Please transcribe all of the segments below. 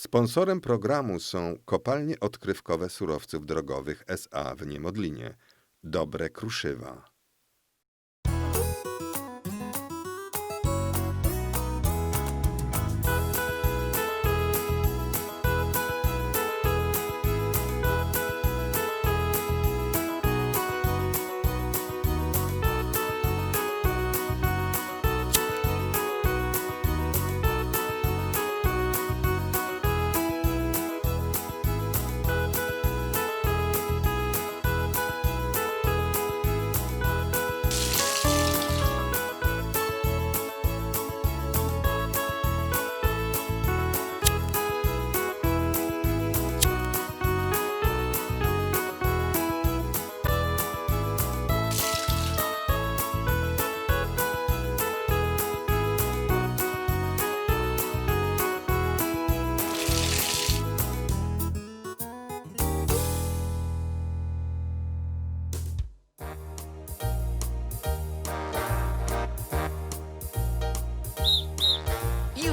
Sponsorem programu są kopalnie odkrywkowe surowców drogowych SA w Niemodlinie. Dobre Kruszywa.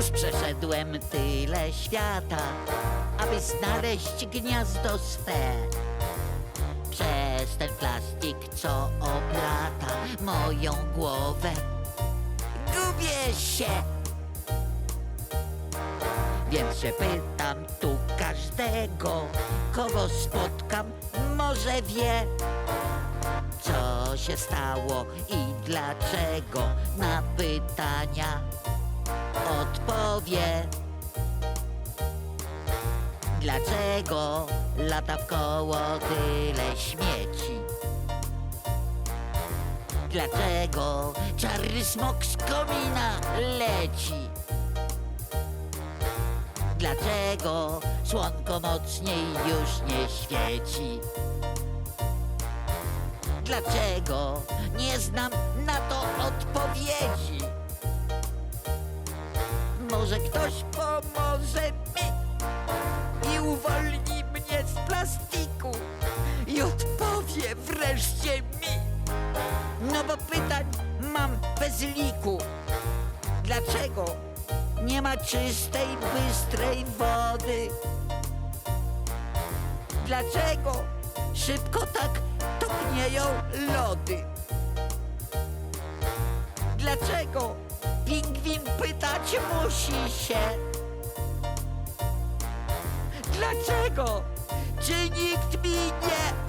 Już przeszedłem tyle świata, aby znaleźć gniazdo swe. Przez ten plastik, co oplata moją głowę, gubię się. Więc się pytam tu każdego, kogo spotkam, może wie, co się stało i dlaczego na pytania Dlaczego lata w koło tyle śmieci? Dlaczego czarny smok z komina leci? Dlaczego słonko mocniej już nie świeci? Dlaczego nie znam na to odpowiedzi? Może ktoś pomoże mi uwolni mnie z plastiku i odpowie wreszcie mi. No bo pytań mam bez liku. Dlaczego nie ma czystej, bystrej wody? Dlaczego szybko tak topnieją lody? Dlaczego pingwin pytać musi się? Dlaczego? Czy nikt mi nie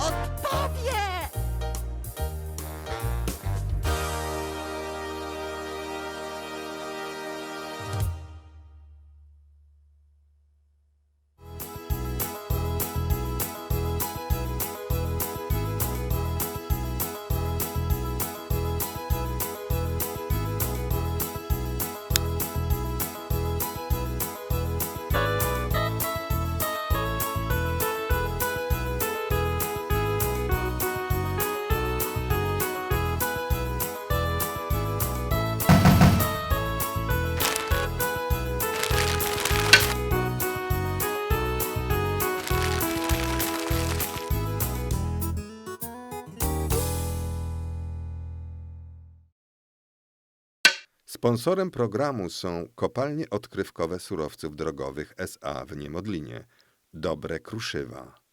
Sponsorem programu są kopalnie odkrywkowe surowców drogowych SA w Niemodlinie. Dobre Kruszywa.